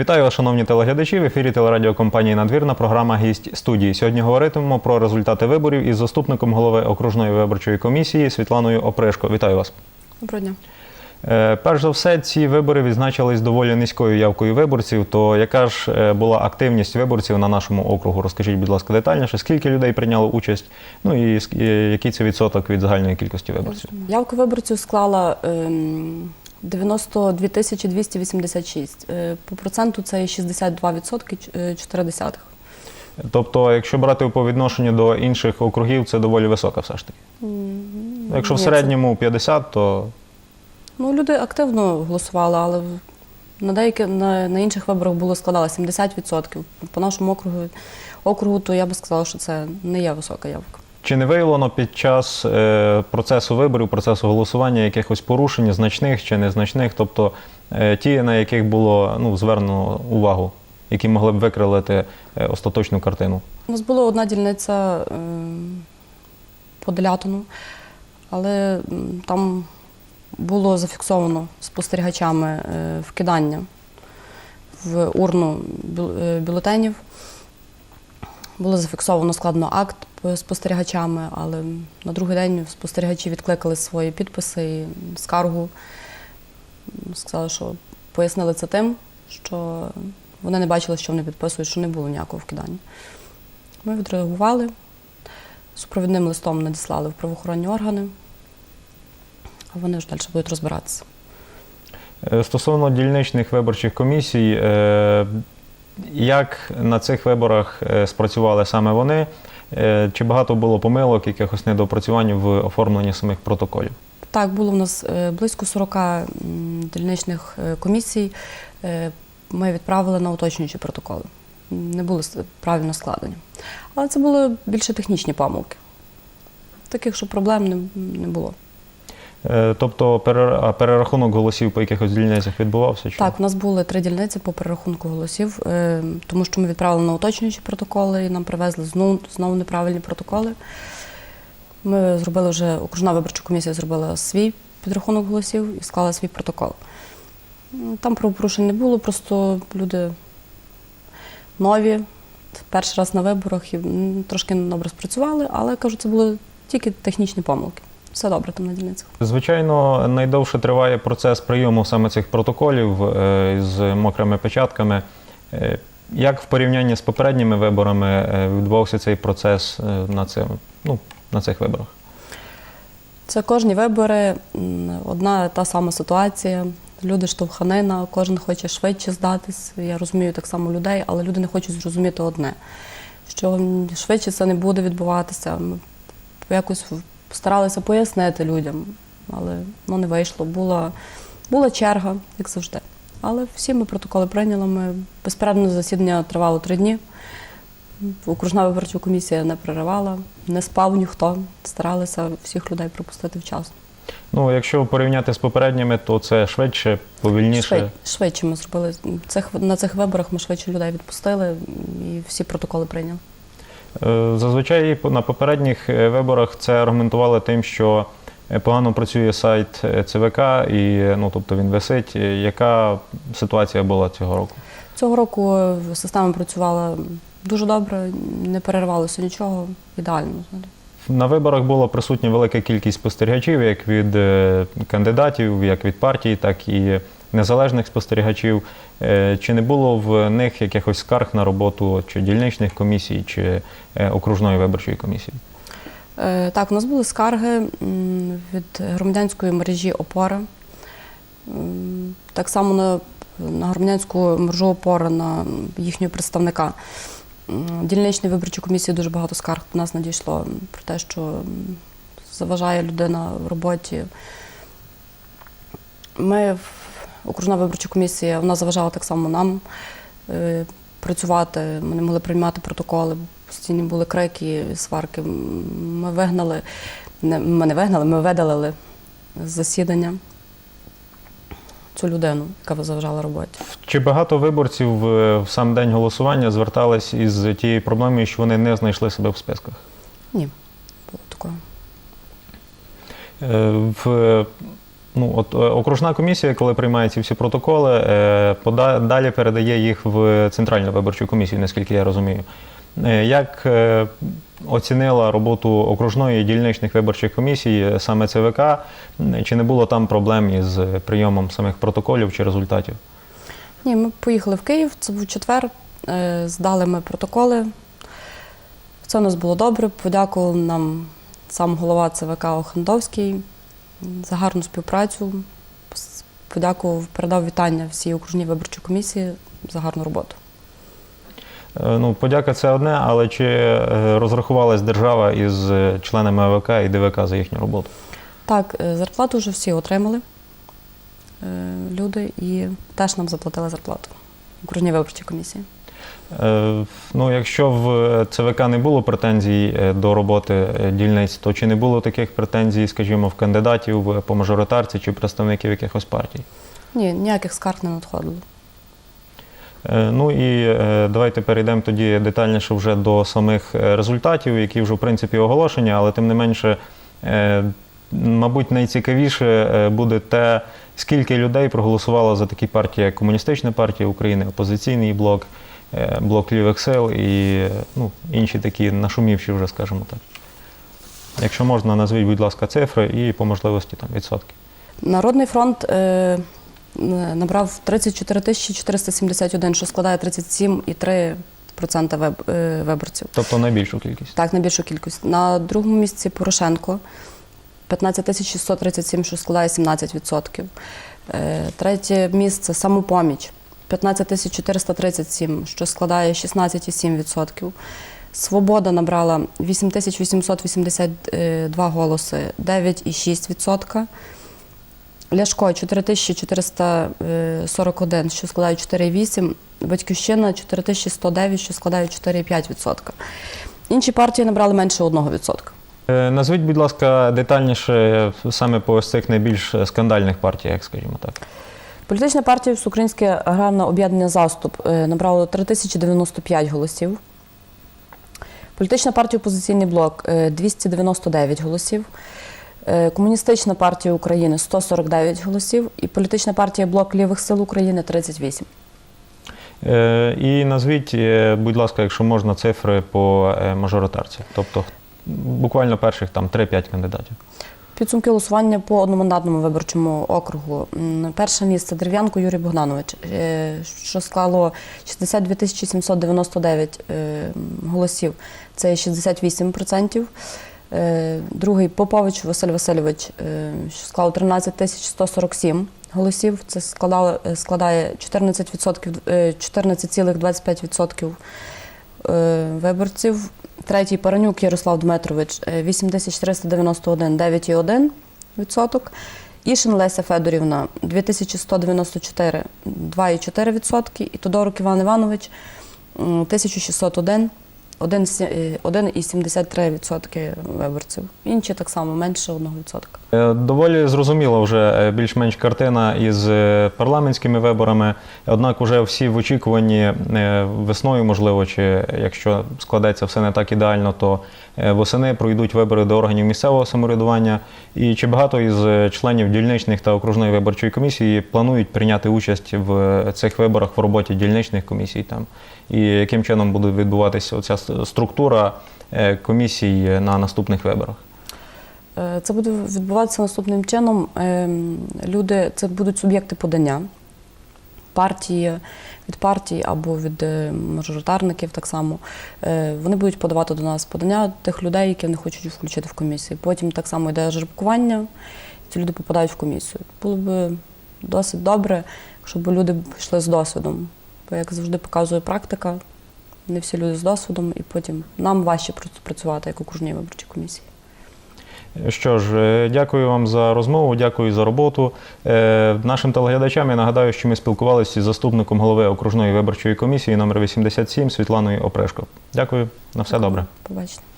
Вітаю вас, шановні телеглядачі. В ефірі телерадіокомпанії Надвірна програма Гість студії. Сьогодні говоритимемо про результати виборів із заступником голови окружної виборчої комісії Світланою Опришко. Вітаю вас. Доброго дня. Е, Перш за все, ці вибори відзначились доволі низькою явкою виборців. То яка ж е, була активність виборців на нашому округу? Розкажіть, будь ласка, детальніше, скільки людей прийняло участь? Ну і який це відсоток від загальної кількості виборців? Явка виборців склала ем, 92 тисячі 286. Е, По проценту це 62 відсотки е, 4. Тобто, якщо брати по відношенню до інших округів, це доволі висока все ж таки. Якщо в Ні, середньому 50, то Ну, люди активно голосували, але на деякі на, на інших виборах було складало 70%. По нашому округу, округу, то я би сказала, що це не є висока явка. Чи не виявлено під час е, процесу виборів, процесу голосування якихось порушень, значних чи незначних, тобто е, ті, на яких було ну, звернено увагу, які могли б викрилити е, остаточну картину? У нас була одна дільниця ем, по Делятину, але там було зафіксовано спостерігачами е, вкидання в урну е, бюлетенів. Було зафіксовано складно акт спостерігачами, але на другий день спостерігачі відкликали свої підписи і скаргу. Сказали, що пояснили це тим, що вони не бачили, що вони підписують, що не було ніякого вкидання. Ми відреагували, супровідним листом надіслали в правоохоронні органи, а вони ж далі будуть розбиратися. Е, Стосовно дільничних виборчих комісій, е, як на цих виборах е, спрацювали саме вони? Е, Чи багато було помилок, якихось недопрацювань в оформленні самих протоколів? Так, було в нас е, близько 40 дільничних комісій. Ми відправили на уточнюючі протоколи. Не були правильно складені. Але це були більше технічні помилки. Таких, що проблем не було. Е, Тобто перерахунок голосів по якихось дільницях відбувався? Чи? Так, у нас були три дільниці по перерахунку голосів, е, тому що ми відправили на уточнюючі протоколи і нам привезли знову, знову неправильні протоколи. Ми зробили вже, окружна виборча комісія зробила свій підрахунок голосів і склала свій протокол. Там правопорушень не було, просто люди нові, перший раз на виборах і трошки недобре спрацювали, але кажу, це були тільки технічні помилки. Все добре там на дільницях. Звичайно, найдовше триває процес прийому саме цих протоколів е, з мокрими печатками. Е, Як в порівнянні з попередніми виборами е, відбувався цей процес на, цим, ну, на цих виборах? Це кожні вибори, одна та сама ситуація. Люди штовханина, кожен хоче швидше здатись. Я розумію так само людей, але люди не хочуть зрозуміти одне, що швидше це не буде відбуватися. Якось в- старалися пояснити людям, але ну, не вийшло. Була, була черга, як завжди. Але всі ми протоколи прийняли. Ми безперервне засідання тривало три дні. Окружна виборча комісія не переривала, не спав ніхто. Старалися всіх людей пропустити вчасно. Ну, якщо порівняти з попередніми, то це швидше, повільніше. Швид, швидше ми зробили цих на цих виборах. Ми швидше людей відпустили і всі протоколи прийняли. Е, Зазвичай на попередніх е, виборах це аргументували тим, що е, погано працює сайт ЦВК, і ну, тобто він висить. Яка ситуація була цього року? Цього року система працювала дуже добре, не перервалося нічого. Ідеально. На виборах була присутня велика кількість спостерігачів, як від кандидатів, як від партій, так і незалежних спостерігачів. Е, Чи не було в них якихось скарг на роботу чи дільничних комісій, чи е, окружної виборчої комісії? Е, Так, у нас були скарги від громадянської мережі опора. Так само на, на громадянську мережу опора на їхнього представника. Дільничної виборчої комісії дуже багато скарг до нас надійшло про те, що заважає людина в роботі. Ми, окружна виборча комісія, вона заважала так само нам е, працювати. Ми не могли приймати протоколи, постійні були крики, сварки. Ми вигнали, не, ми не вигнали, ми видалили з засідання цю людину, яка заважала роботі. Чи багато виборців е, в сам день голосування звертались із тією проблемою, що вони не знайшли себе в списках? Ні, було такого. Е, В Ну, от е, окружна комісія, коли приймає ці всі протоколи, е, далі передає їх в Центральну виборчу комісію, наскільки я розумію. Е, Як оцінила роботу окружної і дільничних виборчих комісій саме ЦВК? Чи не було там проблем із прийомом самих протоколів чи результатів? Ні, ми поїхали в Київ, це був четвер, здали ми протоколи. Все у нас було добре. Подякував нам сам голова ЦВК Охандовський за гарну співпрацю. Подякував, передав вітання всій окружній виборчій комісії за гарну роботу. Е, Ну, подяка це одне, але чи е, розрахувалась держава із е, членами АВК і ДВК за їхню роботу? Так, зарплату вже всі отримали люди і теж нам заплатили зарплату окружній виборчій комісії. Е, Ну, якщо в ЦВК не було претензій е, до роботи е, дільниць, то чи не було таких претензій, скажімо, в кандидатів по мажоритарці чи представників якихось партій? Ні, ніяких скарг не надходило. Ну і давайте перейдемо тоді детальніше вже до самих результатів, які вже в принципі оголошені, але тим не менше, мабуть, найцікавіше буде те, скільки людей проголосувало за такі партії, як Комуністична партія України, опозиційний блок, блок лівих сил і е, ну, інші такі нашумівші вже, скажімо так. Якщо можна, назвіть, будь ласка, цифри і по можливості там відсотки. Народний фронт е, набрав 34 тисячі 471, що складає 37,3% виб, е, виборців. Тобто найбільшу кількість. Так, найбільшу кількість. На другому місці Порошенко 15 тисяч 637, що складає 17%. Е, Третє місце самопоміч 15 437, що складає 16,7%. Свобода набрала 8 тисяч 882 голоси, 9,6%. Ляшко 4441, що складає 4,8%. Батьківщина 4109, що складає 4,5%. Інші партії набрали менше 1%. Е, Назвіть, будь ласка, детальніше саме по ось цих найбільш скандальних партіях, скажімо так. Політична партія Всеукраїнське аграрне об'єднання Заступ е, набрало 3095 голосів. Політична партія Опозиційний блок е, 299 голосів. Е, Комуністична партія України 149 голосів. І політична партія Блок Лівих сил України 38. Е, І назвіть, е, будь ласка, якщо можна, цифри по е, мажоритарці. Тобто буквально перших там 3-5 кандидатів. Підсумки голосування по одномандатному виборчому округу. Перше місце Дерев'янко Юрій Богданович, е, що склало 62 тисячі 799 е, голосів. Це 68%. Е, Другий Попович Василь Васильович, що склало 13 тисяч 147 голосів. Це складає 14%, е, 14,25% е, виборців. Третій Паранюк Ярослав Дмитрович е, 8391, 9,1%. Ішин Леся Федорівна 2194, 2,4%. І Тодорук Іван Іванович 1601, 1,73% виборців. Інші так само менше 1%. Е, Доволі зрозуміла вже е, більш-менш картина із е, парламентськими виборами. Однак, уже всі в очікуванні е, весною, можливо, чи якщо складеться все не так ідеально, то е, восени пройдуть вибори до органів місцевого самоврядування. І чи багато із е, членів дільничних та окружної виборчої комісії планують прийняти участь в е, цих виборах в роботі дільничних комісій там? І яким чином буде відбуватися оця структура е, комісій на наступних виборах? Е, Це буде відбуватися наступним чином. Ем, Люди це будуть суб'єкти подання партії від партій або від е, мажоритарників так само. Е, Вони будуть подавати до нас подання тих людей, які вони хочуть включити в комісію. Потім так само йде жеребкування, і ці люди попадають в комісію. Було б досить добре, якщо б люди йшли з досвідом. Бо як завжди показує практика, не всі люди з досвідом, і потім нам важче працювати як окружній виборчій комісії. Що ж, е, дякую вам за розмову, дякую за роботу. Е, Нашим телеглядачам я нагадаю, що ми спілкувалися із заступником голови окружної виборчої комісії номер 87 Світланою Опрешко. Дякую, на все добре. Побачите.